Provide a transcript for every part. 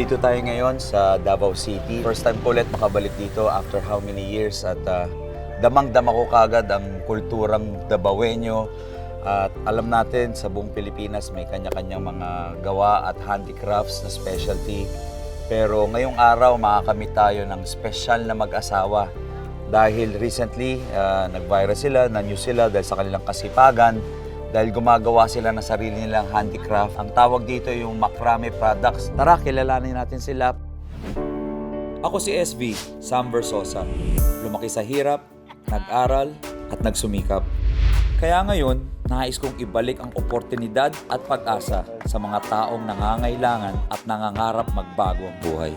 Nandito tayo ngayon sa Davao City. First time ko ulit makabalik dito after how many years at ah, damang-dama ko kagad ang kulturang Davaoeño at alam natin sa buong Pilipinas may kanya-kanyang mga gawa at handicrafts na specialty. Pero ngayong araw makakamit tayo ng special na mag-asawa dahil recently ah, nag-viral sila, na-news sila dahil sa kanilang kasipagan dahil gumagawa sila ng sarili nilang handicraft. Ang tawag dito yung macrame products. Tara, kilalanin natin sila. Ako si SB, Sam Versosa. Lumaki sa hirap, nag-aral, at nagsumikap. Kaya ngayon, nais kong ibalik ang oportunidad at pag-asa sa mga taong nangangailangan at nangangarap magbago ang buhay.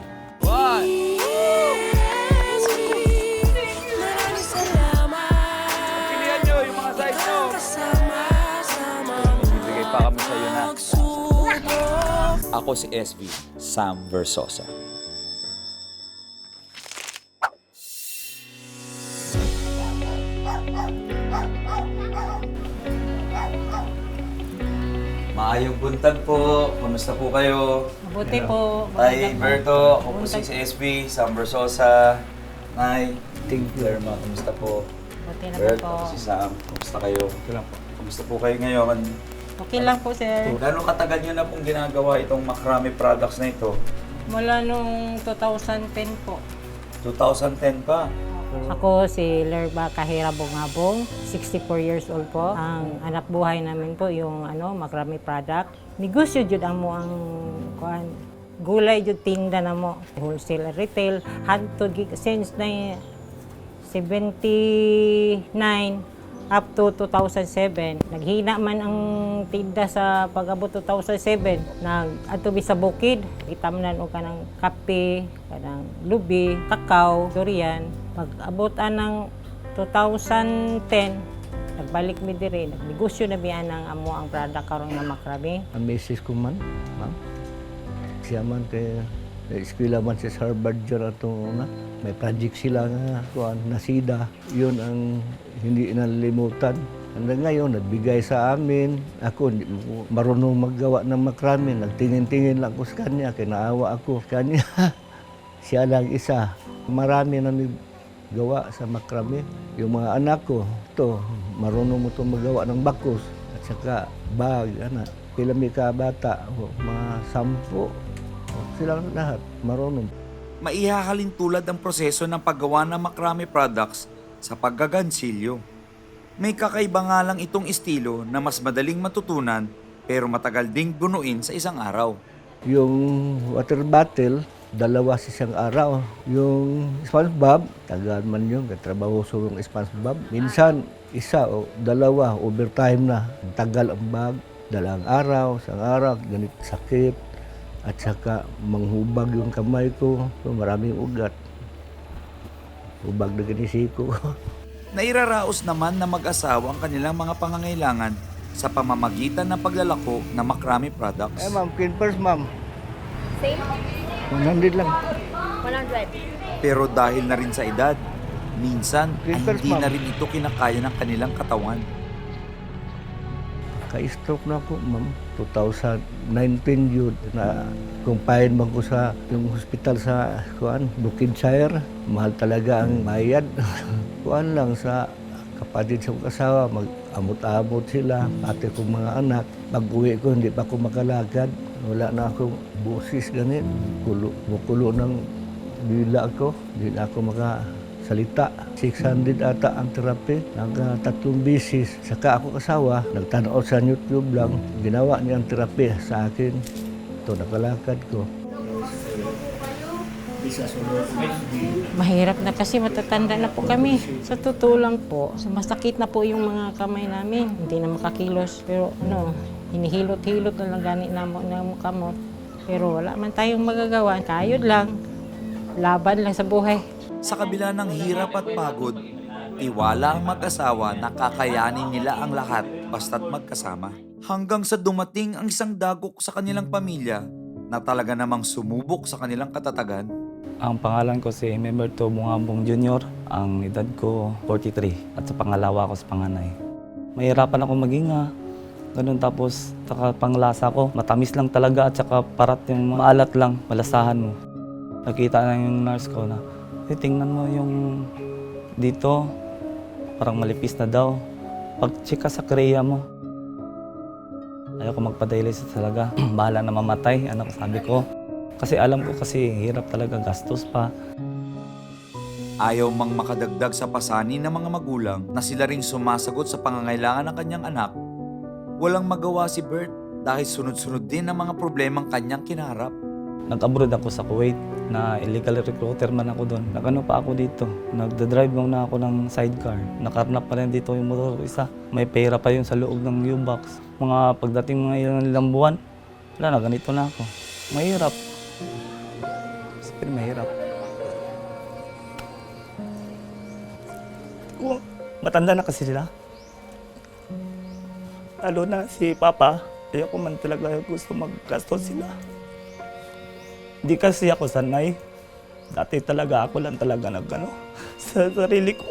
Pa kami sa'yo na. Ako si SB, Sam Versosa. Maayong buntag po. Kamusta po kayo? Mabuti po. Tay. Berto, ako po si. SB, Sam Versosa. Nay, Ting Lerma, kamusta po? Mabuti na Bert, po. ako si Sam. Kamusta kayo? Kamusta po kayo ngayon? Okay lang po, sir. Gano'ng katagal nyo na pong ginagawa itong macrame products na ito? Mula nung 2010 po. 2010 pa. Ako si Lerba Kahira Bungabong, 64 years old po. Ang anak buhay namin po yung ano, makrami product. Negosyo jud ang mo ang kuan. Gulay jud tinda na mo. Wholesale and retail. Hanto gig since na 79 up to 2007. Naghina man ang tinda sa pag-abot 2007. Nag adto sa bukid, gitamnan og kanang kape, kanang lubi, kakao, durian. Pag-abot ng 2010, nagbalik mi diri, nagnegosyo na biyan ang amo ang product karon nga makrami. Ang misis ko man, ma'am. Siya man kay eskwela man sa Harvard dyan ato na. May project sila nga kuan nasida. Yun ang hindi nalilimutan. Hanggang ngayon, nagbigay sa amin. Ako, marunong maggawa ng makrami. Nagtingin-tingin lang ko sa kanya. Kinaawa ako sa kanya. Siya lang isa. Marami na gawa sa makrami. Yung mga anak ko, to marunong mo to magawa ng bakos. At saka bag, ana. Pila may ka bata, o, mga sampo. O, Silang lahat, marunong. Maihahalin tulad ang proseso ng paggawa ng macrame products sa paggagansilyo. May kakaiba nga lang itong estilo na mas madaling matutunan pero matagal ding bunuin sa isang araw. Yung water bottle, dalawa sa isang araw. Yung SpongeBob, tagal man yun, katrabaho sa yung SpongeBob. Minsan, isa o dalawa, overtime na. Tagal ang bag, dalang araw, isang araw, ganit sakit. At saka manghubag yung kamay ko, so, maraming ugat. Hubag na ganisi ko. Nairaraos naman na mag-asawa ang kanilang mga pangangailangan sa pamamagitan ng paglalako ng macrame products. eh ma'am, kin first ma'am, Same? 100 lang. 100. Pero dahil na rin sa edad, minsan ay hindi na rin ito kinakaya ng kanilang katawan. Ka-stroke na ako, ma'am. 2019 yun na kumpain man ko sa yung hospital sa kuan Bukidshire. Mahal talaga ang bayad. kuan lang sa kapatid sa kong asawa, mag-amot-amot sila, pati kong mga anak. Pag-uwi ko, hindi pa ako makalagad. Wala na akong busis ganit. Kulo, mukulo ng bila ako. Hindi na ako makasalita. 600 ata ang terapi. Nang tatlong bisis. Saka ako kasawa, nagtanaw sa YouTube lang. Ginawa niya ang terapi sa akin. Ito, nakalakad ko. Mahirap na kasi matatanda na po kami. Sa totoo lang po, masakit na po yung mga kamay namin. Hindi na makakilos. Pero ano, hinihilot-hilot na lang gani na mo ng kamot. Pero wala man tayong magagawa. Kayod lang. Laban lang sa buhay. Sa kabila ng hirap at pagod, tiwala ang mag-asawa na kakayanin nila ang lahat basta't magkasama. Hanggang sa dumating ang isang dagok sa kanilang pamilya na talaga namang sumubok sa kanilang katatagan. Ang pangalan ko si Memberto Bungambong Jr. Ang edad ko 43 at sa pangalawa ko sa panganay. Mahirapan ako maghinga Ganun tapos saka panglasa ko, matamis lang talaga at saka parat yung maalat lang, malasahan mo. Nakita na yung nurse ko na, eh, tingnan mo yung dito, parang malipis na daw. Pag-check ka sa kreya mo. Ayaw ko magpa-dialysis talaga. Bahala na mamatay, anak sabi ko. Kasi alam ko kasi hirap talaga, gastos pa. Ayaw mang makadagdag sa pasanin ng mga magulang na sila ring sumasagot sa pangangailangan ng kanyang anak, walang magawa si Bert dahil sunod-sunod din ang mga problemang kanyang kinarap. Nag-abroad ako sa Kuwait na illegal recruiter man ako doon. Nagano pa ako dito. Nagda-drive muna ako ng sidecar. Nakarnap pa rin dito yung motor isa. May pera pa yun sa loob ng U-box. Mga pagdating mga ilang, buwan, wala na, ganito na ako. Mahirap. Siyempre mahirap. Kung matanda na kasi sila. Lalo na si Papa, ayoko man talaga gusto maggastos sila. Di kasi ako sanay. Dati talaga ako lang talaga nagano sa sarili ko.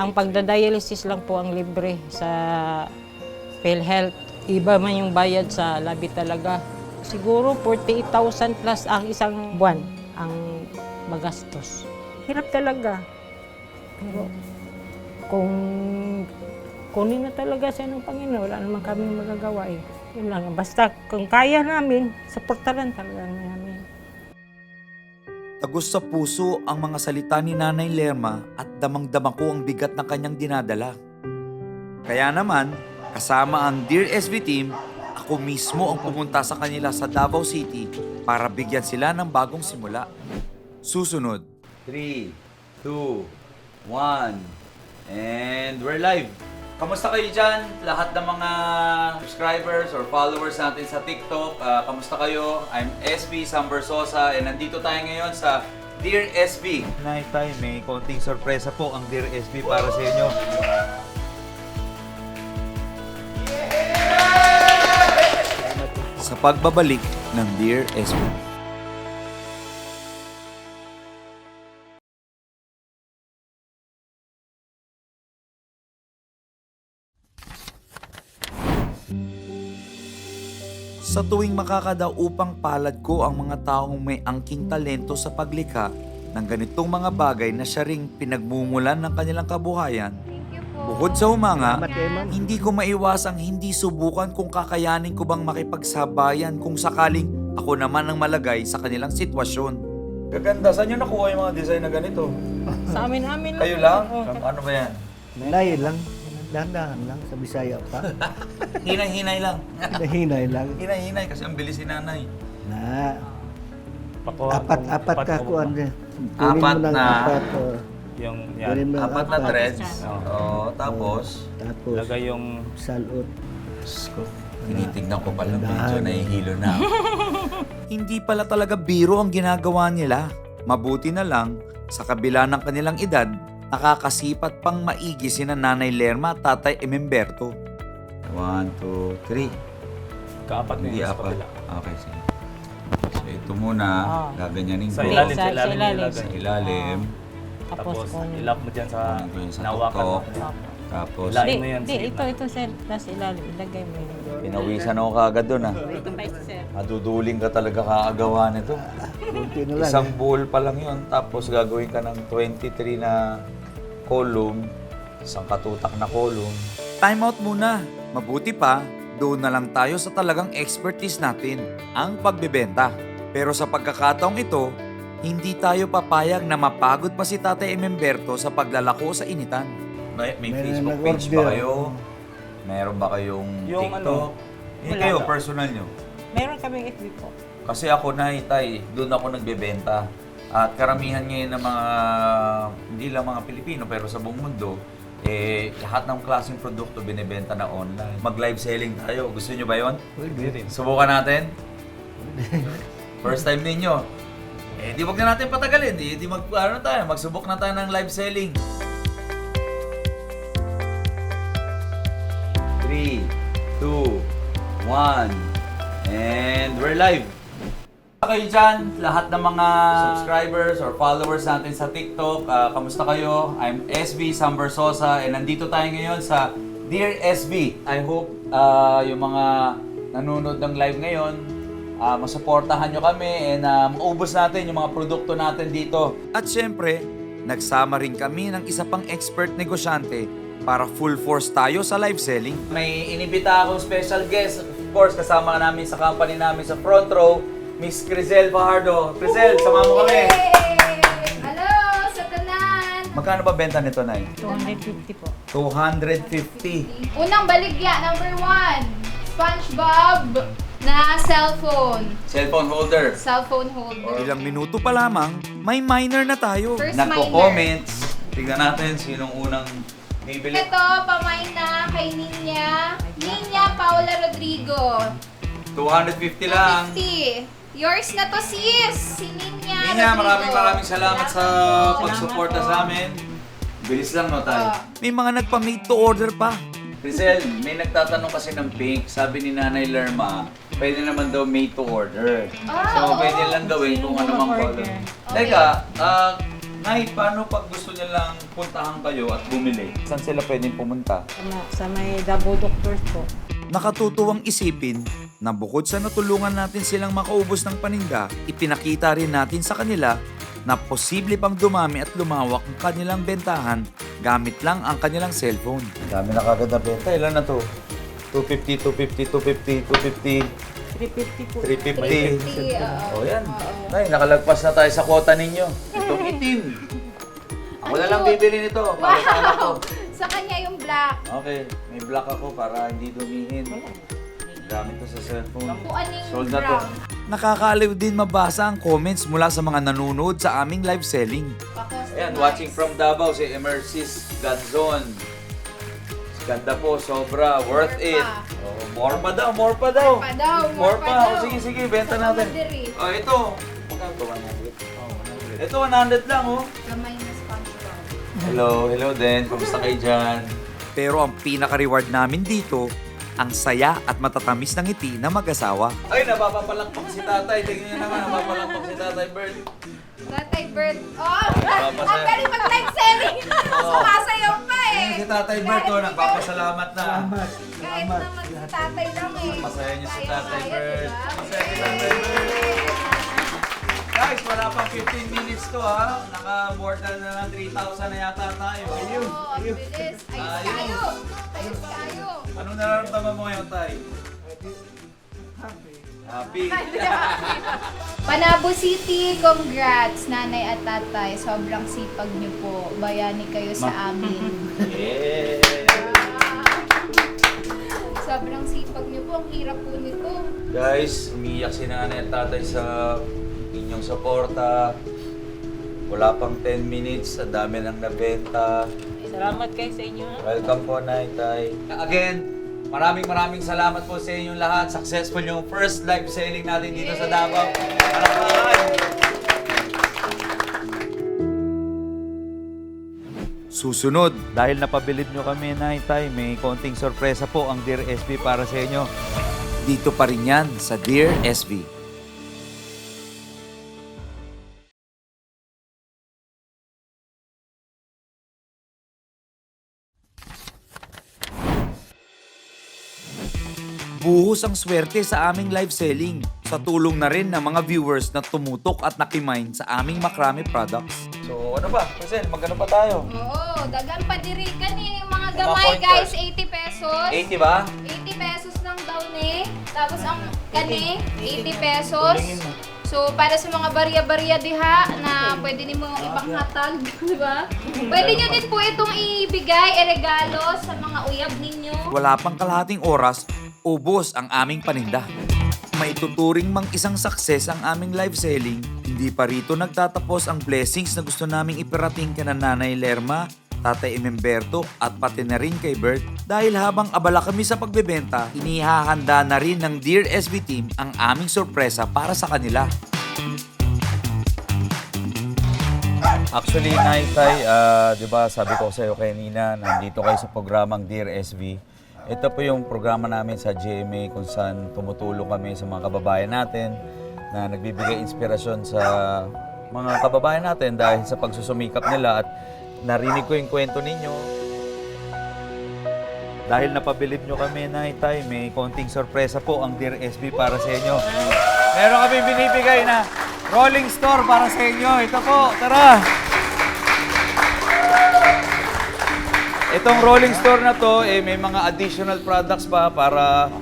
Ang pagdadialysis lang po ang libre sa PhilHealth. Iba man yung bayad sa labi talaga. Siguro 48,000 plus ang isang buwan ang magastos. Hirap talaga. Pero kung kunin na talaga siya ng Panginoon, wala naman kami magagawa eh. Yun lang. Basta kung kaya namin, supportaran talaga namin. Tagos sa puso ang mga salita ni Nanay Lerma at damang-dama ko ang bigat ng kanyang dinadala. Kaya naman, kasama ang Dear SB team, ako mismo ang pumunta sa kanila sa Davao City para bigyan sila ng bagong simula. Susunod. 3, 2, 1, and we're live. Kamusta kayo dyan? Lahat ng mga subscribers or followers natin sa TikTok, ah, kamusta kayo? I'm SB Sambersosa and nandito tayo ngayon sa Dear SB. Night time, may konting sorpresa po ang Dear SB para sa inyo. Sa pagbabalik ng Dear SB. Sa tuwing makakadaw upang palad ko ang mga taong may angking talento sa paglikha ng ganitong mga bagay na siya ring pinagmumulan ng kanilang kabuhayan, bukod sa humanga, hindi ko maiwasang hindi subukan kung kakayanin ko bang makipagsabayan kung sakaling ako naman ang malagay sa kanilang sitwasyon. Gaganda, saan nyo nakuha yung mga design na ganito? Sa amin, amin lang. Kayo lang? Ano ba yan? Hinay lang. Dahan-dahan lang sa Bisaya pa. Hinay-hinay lang. Hinay lang. Hinay-hinay kasi ang bilis si nanay. Na, Pakuha apat, ko- apat ka ko-. Apat na. apat. oh. Yung yan. mo ng Apat na threads. Oo. Oo, tapos, Tapos, Lagay yung salot. tinitignan ko pala medyo nahihilo na. ako. Hindi pala talaga biro ang ginagawa nila. Mabuti na lang, sa kabila ng kanilang edad, nakakasipat pang maigi sina Nanay Lerma at Tatay Ememberto. One, two, three. kaapat na Hindi yun sa apat. kabila. Okay, sige. So ito muna, Ah. gaganyanin Sa ko. ilalim, Sa- sa ilalim sa ilalim. nilagay. Sa ilalim. Tapos, Tapos kung... ilap mo dyan sa ko yun sa nawakan mo. tuktok. Tapos, Ilalim. Mo yan, di, sige ito, ito, sir. Nasa ilalim. Ilagay mo yun. pinawisan ako kaagad doon ah. Ito pa ito, sir. Maduduling ka talaga kaagawa nito. Isang bowl pa lang yun. Tapos gagawin ka ng 23 na column. Isang katutak na column. Time out muna. Mabuti pa, doon na lang tayo sa talagang expertise natin, ang pagbebenta. Pero sa pagkakataong ito, hindi tayo papayag na mapagod pa si Tatay Ememberto sa paglalako sa initan. May, may May Facebook page nag-order. ba kayo? Meron ba kayong Yung TikTok? ano? Eh, Wala. kayo, personal nyo. Meron kaming FB po. Kasi ako na itay, doon ako nagbebenta. At karamihan ngayon ng mga, hindi lang mga Pilipino, pero sa buong mundo, eh, lahat ng klaseng produkto binibenta na online. Mag-live selling tayo. Gusto nyo ba yon? Pwede. Subukan natin? First time ninyo. Eh, di wag na natin patagalin. Di, di mag, ano tayo, magsubok na tayo ng live selling. 3, 2, 1, and we're live. Kayo dyan? Lahat ng mga subscribers or followers natin sa TikTok, ah, kamusta kayo? I'm SB Sambersosa and nandito tayo ngayon sa Dear SB. I hope ah, yung mga nanonood ng live ngayon, ah, masuportahan nyo kami and ah, maubos natin yung mga produkto natin dito. At syempre, nagsama rin kami ng isa pang expert negosyante para full force tayo sa live selling. May inibita akong special guest. Of course, kasama namin sa company namin sa front row, Miss Crizel Fajardo. Crizel, sama mo kami. Hello, sa tanan! Magkano ba benta nito, Nay? 250 po. 250. Unang baligya, number one. SpongeBob na cellphone. Cellphone holder. Cellphone holder. Ilang minuto pa lamang, may minor na tayo. First Nagko-comments. Tignan natin sinong unang bibili. Ito, pamain na kay Ninya. Ninya Paula Rodrigo. 250 lang. 50. Yours na to, sis. Si Ninya Ninya, Rodrigo. maraming maraming salamat sa po. pagsuporta po. sa amin. Bilis lang, no, tayo? Ah. May mga nagpa-made to order pa. Rizal, may nagtatanong kasi ng pink. Sabi ni Nanay Lerma, pwede naman daw made to order. Ah, so, oo. pwede lang gawin kung ano mang Order. color. Okay. Teka, ah, Nay, paano pag gusto niya lang puntahan kayo at bumili? Saan sila pwedeng pumunta? Sa may Dabo Doctors po. Nakatutuwang isipin na bukod sa natulungan natin silang makaubos ng paninda, ipinakita rin natin sa kanila na posible pang dumami at lumawak ang kanilang bentahan gamit lang ang kanilang cellphone. Dami na kagad na benta. Ilan na to? 250, 250, 250, 250, 350 po. 350. 350, oo. O yan. Nay, nakalagpas na tayo sa kwota ninyo. Itong itim. Ako na lang bibili nito. Para sa anak ko. Wow! Sa kanya yung black. Okay, may black ako para hindi dumihin. Gamit to sa cellphone. Kung yung Sold na to. brown. Nakakaaliw din mabasa ang comments mula sa mga nanonood sa aming live selling. Pa-customize. Ayan, watching from Davao, si Emersis Ganzon. Ganda po, sobra, worth More it. pa. Oh, more pa daw, more pa daw. More pa daw, more More pa pa. daw. Oh, sige, sige, benta Sa natin. Kamadiri. Oh, ito. Magkano to? 100? Oh, 100. Ito, 100 lang, oh. Gamay na SpongeBob. Hello, hello din. Kumusta kayo dyan? Pero ang pinaka-reward namin dito, ang saya at matatamis ng ngiti na mag-asawa. Ay, napapapalakpak si tatay. Tingnan niyo naman, napapalakpak si tatay Bert. Tatay Bert. Oh! Ang galing mag-live selling! Sumasayaw pa eh! Si tatay Bert, oh, nagpapasalamat na. Kahit naman si tatay lang eh. Masaya niyo si Kaya Tatay Bert. Masaya si Tatay Bert. Guys, wala pang 15 minutes to ha. Naka more than uh, 3,000 na yata tayo. Oo, ang bilis. Ayos Ayun. tayo. Ayos tayo. Anong nararamdaman mo ngayon, Tay? Happy. Panabo City, congrats nanay at tatay. Sobrang sipag niyo po. Bayani kayo sa amin. Yeah. Sobrang sipag niyo po. Ang hirap po nito. Guys, umiyak si nanay at tatay sa inyong suporta. Wala pang 10 minutes, ang dami nang nabenta. Salamat kayo sa inyo. ha? Welcome po, Nay, Tay. Again, maraming maraming salamat po sa inyong lahat. Successful yung first live selling natin dito sa Davao. Palakpakan! Susunod, dahil napabilib nyo kami, Nay, Tay, may konting sorpresa po ang Dear SB para sa inyo. Dito pa rin yan sa Dear SB. Ang swerte sa aming live selling sa tulong na rin ng mga viewers na tumutok at nakimain sa aming makrami products. So ano ba? Marcel, magkano pa tayo? Oo, dagan pa diri kani yung mga gamay point guys, first. 80 pesos. 80 ba? 80 pesos lang daw ni. Tapos ang kani, 80 pesos. So, para sa mga barya-barya diha na pwede nimo ipanghatag, di ba? Pwede nyo din po itong ibigay, iregalo sa mga uyab ninyo. Wala pang kalahating oras, ubos ang aming paninda. Maituturing mang isang success ang aming live selling, hindi pa rito nagtatapos ang blessings na gusto naming iparating kay Nanay Lerma, Tatay Ememberto at pati na rin kay Bert. Dahil habang abala kami sa pagbebenta, inihahanda na rin ng Dear SB Team ang aming sorpresa para sa kanila. Actually, Nay Tay, ah, di ba sabi ko sa iyo kanina, nandito kayo sa programang Dear SB. Ito po yung programa namin sa GMA kung saan tumutulong kami sa mga kababayan natin na nagbibigay inspirasyon sa mga kababayan natin dahil sa pagsusumikap nila at narinig ko yung kwento ninyo. Dahil napabilib nyo kami na itay, may konting sorpresa po ang Dear SB para sa inyo. Meron kami binibigay na rolling store para sa inyo. Ito po, tara! Itong rolling store na to, eh, may mga additional products pa para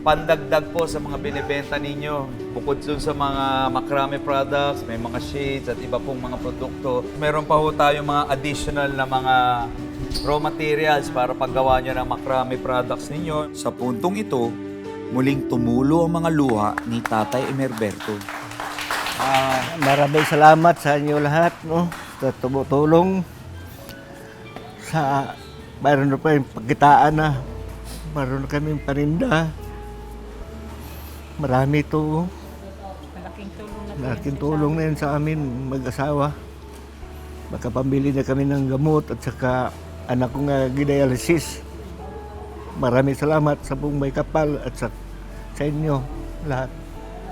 pandagdag po sa mga binibenta ninyo. Bukod dun sa mga makrame products, may mga shades at iba pong mga produkto. Meron pa ho tayong mga additional na mga raw materials para paggawa nyo ng makrame products ninyo. Sa puntong ito, muling tumulo ang mga luha ni Tatay Emerberto. Ah, maraming salamat sa inyo lahat, no? Sa tumutulong sa mayroon na pa yung pagkitaan na mayroon na kaming paninda. Marami to. Malaking tulong na Malaking tulong na yun sa amin mag-asawa. Makapambili na kami ng gamot at saka anak ko nga gidialysis. Maraming salamat sa buong may kapal at sa, sa inyo lahat.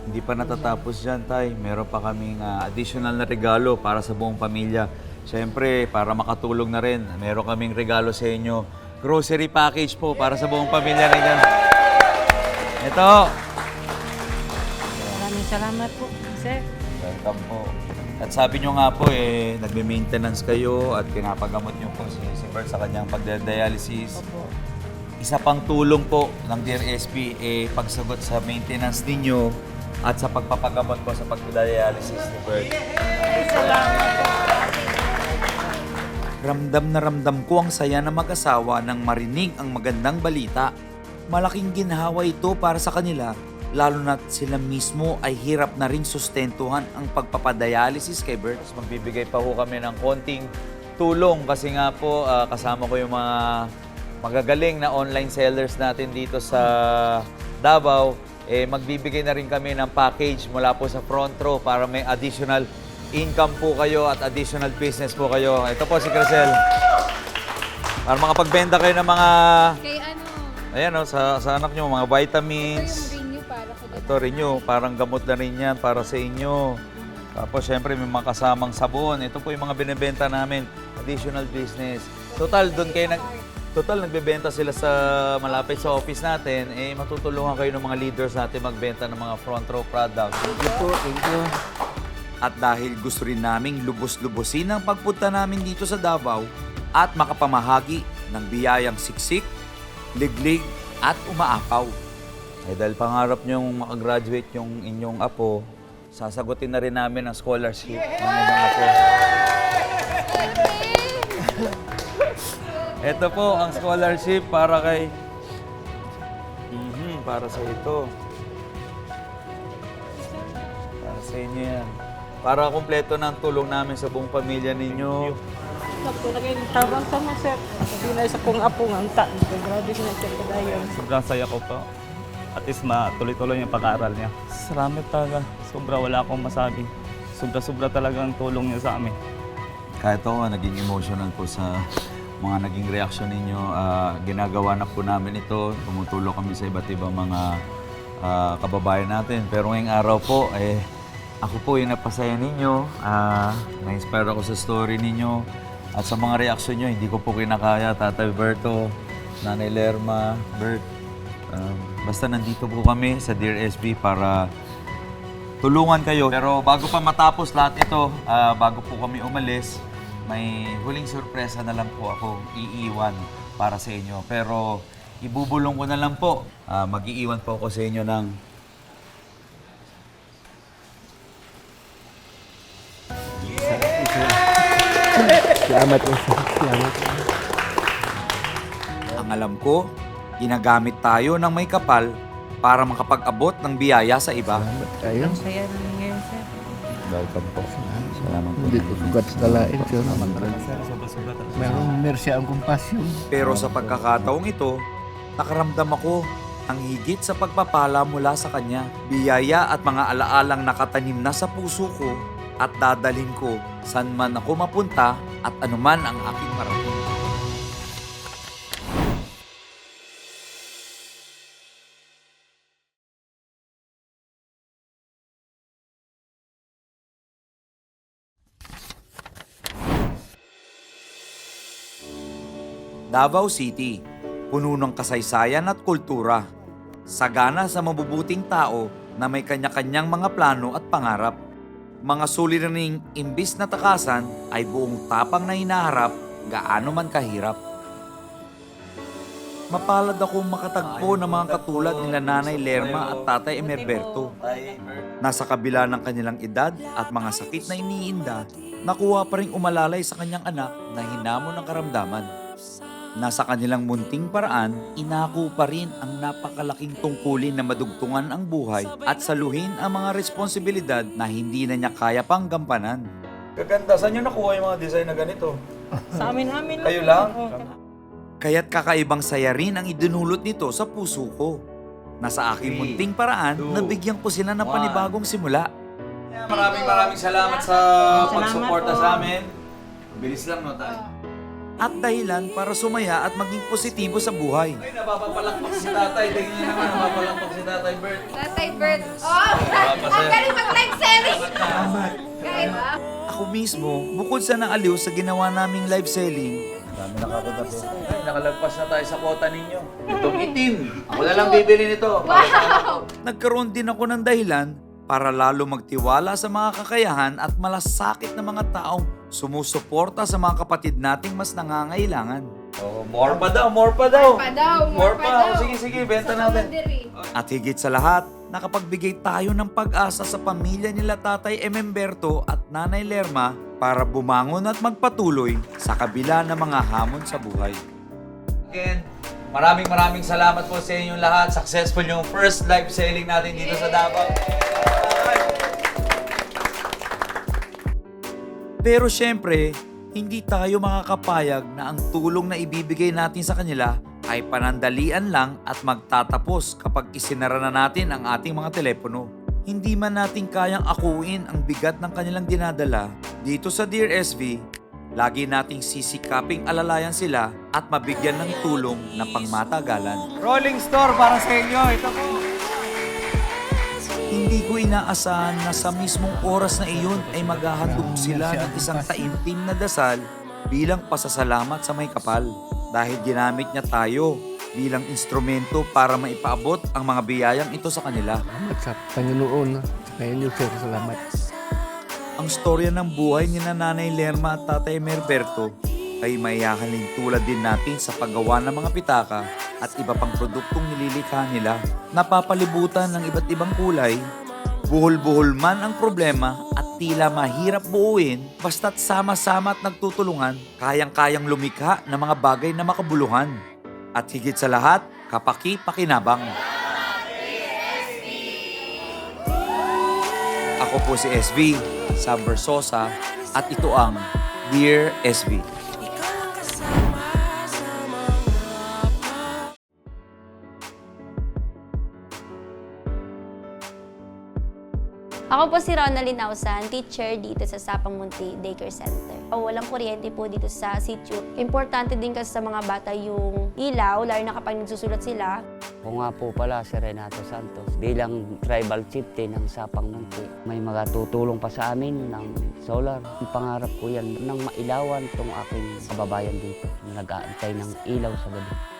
Hindi pa natatapos dyan, Tay. Meron pa kaming ah, additional na regalo para sa buong pamilya. Siyempre, para makatulong na rin, meron kaming regalo sa inyo. Grocery package po para sa buong pamilya ninyo. Ito. Maraming salamat po, sir. Welcome po. At sabi nyo nga po, eh, nagme-maintenance kayo at pinapagamot nyo po si, si Bert sa kanyang pagde-dialysis. Opo. Isa pang tulong po ng Dear SP, eh, pagsagot sa maintenance ninyo at sa pagpapagamot po sa pagde-dialysis ni Bert. Ramdam na ramdam ko ang saya na mag-asawa nang marinig ang magandang balita. Malaking ginhawa ito para sa kanila, lalo na sila mismo ay hirap na rin sustentuhan ang pagpapadialysis kay Bert. Magbibigay pa ho kami ng konting tulong kasi nga po ah, kasama ko yung mga magagaling na online sellers natin dito sa Davao. Eh, magbibigay na rin kami ng package mula po sa front row para may additional income po kayo at additional business po kayo. Ito po si Crisel. Para makapagbenta kayo ng mga, Kay ano, ayan o, sa, sa anak nyo, mga ito yung vitamins. renew para ko Ito rin nyo, parang gamot na rin yan para sa inyo. Tapos syempre may mga kasamang sabon. Ito po yung mga binibenta namin. Additional business. Total, doon kayo nag... Total, nagbebenta sila sa malapit sa office natin. Eh, matutulungan kayo ng mga leaders natin magbenta ng mga front row products. Thank you po, thank you. At dahil gusto rin naming lubos-lubosin ang pagpunta namin dito sa Davao at makapamahagi ng biyayang siksik, liglig at umaapaw. Eh dahil pangarap niyong makagraduate yung inyong apo, sasagutin na rin namin ang scholarship ng inyong apo. Ito po ang scholarship para kay... Mhm, para sa ito. Para sa inyo yan. Para kumpleto ng tulong namin sa buong pamilya ninyo. Na tawag sa mo, sir. Sabi na sa kong apo nga, ta. Grabe siya sa kadayon. Sobrang saya ko po. At least matuloy-tuloy yung pag-aaral niya. Salamat talaga. Sobra wala akong masabi. Sobra-sobra talaga ang tulong niya sa amin. Kahit ako, naging emotional po sa mga naging reaksyon ninyo. Ah, ginagawa na po namin ito. Tumutulong kami sa iba't ibang mga ah, kababayan natin. Pero ngayong araw po, eh, ako po yung napasaya ninyo. Ah, na-inspire ako sa story ninyo. At sa mga reaksyon nyo, hindi ko po kinakaya. Tatay Berto, Nanay Lerma, Bert. Um, basta nandito po kami sa Dear SB para tulungan kayo. Pero bago pa matapos lahat ito, ah, bago po kami umalis, may huling sorpresa na lang po ako iiwan para sa inyo. Pero ibubulong ko na lang po. Ah, mag-iiwan po ako sa inyo ng Salamat po. Salamat. Ang alam ko, ginagamit tayo ng may kapal para makapag-abot ng biyaya sa iba. Salamat kayo. Ang saya namin ngayon, sir. Welcome po. Salamat po. Hindi ko sugat sa lain, sir. Merong mercy ang kumpasyon. Pero sa pagkakataong ito, nakaramdam ako ang higit sa pagpapala mula sa kanya. Biyaya at mga alaalang nakatanim na sa puso ko at dadalhin ko saan man ako mapunta at anuman ang aking parating. Davao City, puno ng kasaysayan at kultura, sagana sa mabubuting tao na may kanya-kanyang mga plano at pangarap. Mga suliraning imbis na takasan ay buong tapang na hinaharap gaano man kahirap. Mapalad akong makatagpo ng mga katulad nila Nanay Lerma at Tatay Emerberto. Nasa kabila ng kanilang edad at mga sakit na iniinda, nakuha pa rin umalalay sa kanyang anak na hinamon ng karamdaman. Nasa kanilang munting paraan, inako pa rin ang napakalaking tungkulin na madugtungan ang buhay at saluhin ang mga responsibilidad na hindi na niya kaya pang gampanan. Gaganda, saan nyo nakuha yung mga design na ganito? Sa amin, amin Kayo lang? Kaya't kakaibang saya rin ang idinulot nito sa puso ko. Nasa aking munting paraan, nabigyan ko sila ng panibagong simula. Maraming maraming salamat sa Salamat pagsuporta po. sa amin. Bilis lang no tayo. At dahilan para sumaya at maging positibo sa buhay. Ay, napapapalakpak si tatay. Tingnan niyo naman, napapalakpak si tatay Bert. Tatay Bert. Oh! Ang galing mag-live selling! Kaya ba? Ako mismo, bukod sa naaliw sa ginawa naming live selling, Dami nakakagabi. Ay, nakalagpas na tayo sa kota ninyo. Itong itim. Ako na lang bibili nito. Wow! Nagkaroon din ako ng dahilan para lalo magtiwala sa mga kakayahan at malasakit na mga taong sumusuporta sa mga kapatid nating mas nangangailangan. Oh, more pa daw, more pa daw. Pa daw, more pa daw. Sige, sige, benta Sa natin. At higit sa lahat, nakapagbigay tayo ng pag-asa sa pamilya nila Tatay Ememberto at Nanay Lerma para bumangon at magpatuloy sa kabila ng mga hamon sa buhay. Again, maraming maraming salamat po sa inyong lahat. Successful yung first live selling natin dito sa Davao. Pero syempre, hindi tayo makakapayag na ang tulong na ibibigay natin sa kanila ay panandalian lang at magtatapos kapag isinara na natin ang ating mga telepono. Hindi man natin kayang akuin ang bigat ng kanilang dinadala, dito sa Dear SV, lagi nating sisikaping alalayan sila at mabigyan ng tulong na pangmatagalan. Rolling store para sa inyo, ito po! Hindi ko inaasahan na sa mismong oras na iyon ay maghahandog sila ng isang taimtim na dasal bilang pasasalamat sa may kapal. Dahil ginamit niya tayo bilang instrumento para maipaabot ang mga biyayang ito sa kanila. Salamat sa Panginoon. Sa inyo, sir. Salamat. Ang storya ng buhay ni Nanay Lerma at Tatay Merberto ay mayahalin tulad din natin sa paggawa ng mga pitaka at iba pang produktong nililikha nila. Napapalibutan ng iba't ibang kulay, buhol-buhol man ang problema at tila mahirap buuin, basta't sama-sama at nagtutulungan, kayang-kayang lumikha ng mga bagay na makabuluhan. At higit sa lahat, kapaki-pakinabang. Ako po si SV, Versosa, at ito ang Dear SV. Ako po si Ronaldin Nausan, teacher dito sa Sapang Munti Daycare Center. O, walang kuryente po dito sa sitio. Importante din kasi sa mga bata yung ilaw, lalo na kapag nagsusulat sila. Ako nga po pala si Renato Santos bilang tribal chieftain ng Sapang Munti. May mga tutulong pa sa amin ng solar. Ang pangarap ko yan nang mailawan tong aking kababayan dito na nag-aantay ng ilaw sa gabi.